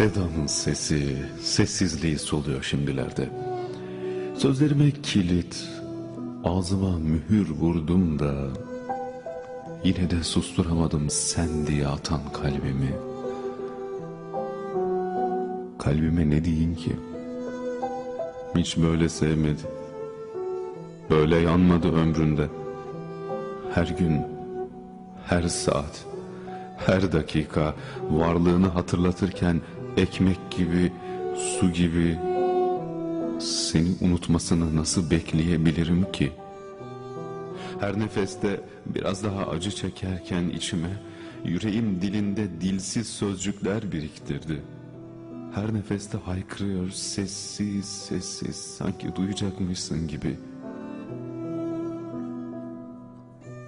Seda'nın sesi, sessizliği soluyor şimdilerde. Sözlerime kilit, ağzıma mühür vurdum da yine de susturamadım sen diye atan kalbimi. Kalbime ne diyeyim ki? Hiç böyle sevmedi. Böyle yanmadı ömründe. Her gün, her saat, her dakika varlığını hatırlatırken ekmek gibi, su gibi seni unutmasını nasıl bekleyebilirim ki? Her nefeste biraz daha acı çekerken içime yüreğim dilinde dilsiz sözcükler biriktirdi. Her nefeste haykırıyor sessiz sessiz sanki duyacakmışsın gibi.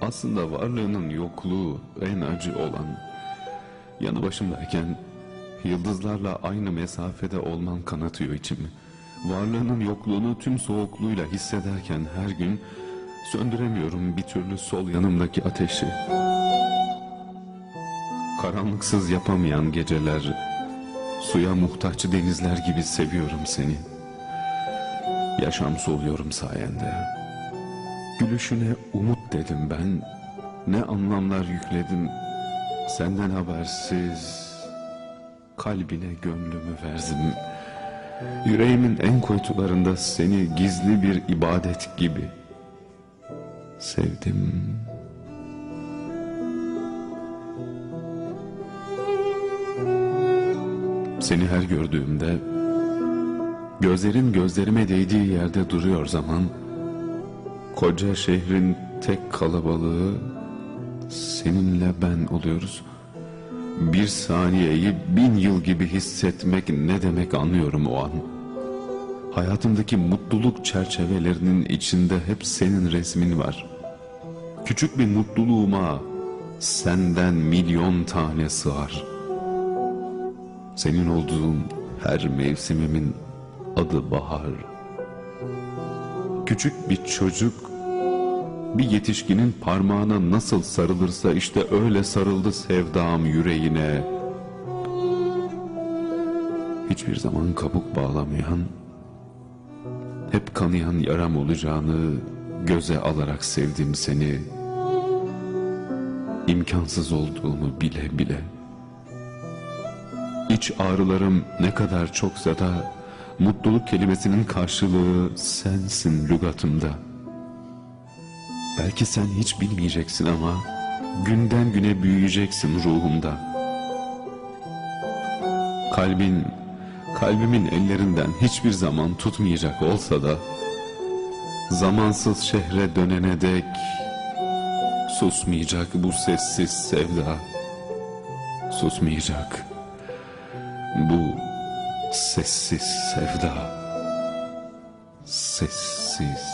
Aslında varlığının yokluğu en acı olan. Yanı başımdayken yıldızlarla aynı mesafede olman kanatıyor içimi. Varlığının yokluğunu tüm soğukluğuyla hissederken her gün söndüremiyorum bir türlü sol yanımdaki ateşi. Karanlıksız yapamayan geceler, suya muhtaç denizler gibi seviyorum seni. Yaşam soluyorum sayende. Gülüşüne umut dedim ben. Ne anlamlar yükledim. Senden habersiz kalbine gönlümü verdim. Yüreğimin en kuytularında seni gizli bir ibadet gibi sevdim. Seni her gördüğümde gözlerin gözlerime değdiği yerde duruyor zaman koca şehrin tek kalabalığı seninle ben oluyoruz. Bir saniyeyi bin yıl gibi hissetmek ne demek anlıyorum o an. Hayatımdaki mutluluk çerçevelerinin içinde hep senin resmin var. Küçük bir mutluluğuma senden milyon tane sığar. Senin olduğun her mevsimimin adı bahar. Küçük bir çocuk bir yetişkinin parmağına nasıl sarılırsa işte öyle sarıldı sevdam yüreğine. Hiçbir zaman kabuk bağlamayan, hep kanayan yaram olacağını göze alarak sevdim seni. İmkansız olduğumu bile bile. İç ağrılarım ne kadar çoksa da mutluluk kelimesinin karşılığı sensin lügatımda. Belki sen hiç bilmeyeceksin ama günden güne büyüyeceksin ruhumda. Kalbin, kalbimin ellerinden hiçbir zaman tutmayacak olsa da zamansız şehre dönene dek susmayacak bu sessiz sevda. Susmayacak bu sessiz sevda. Sessiz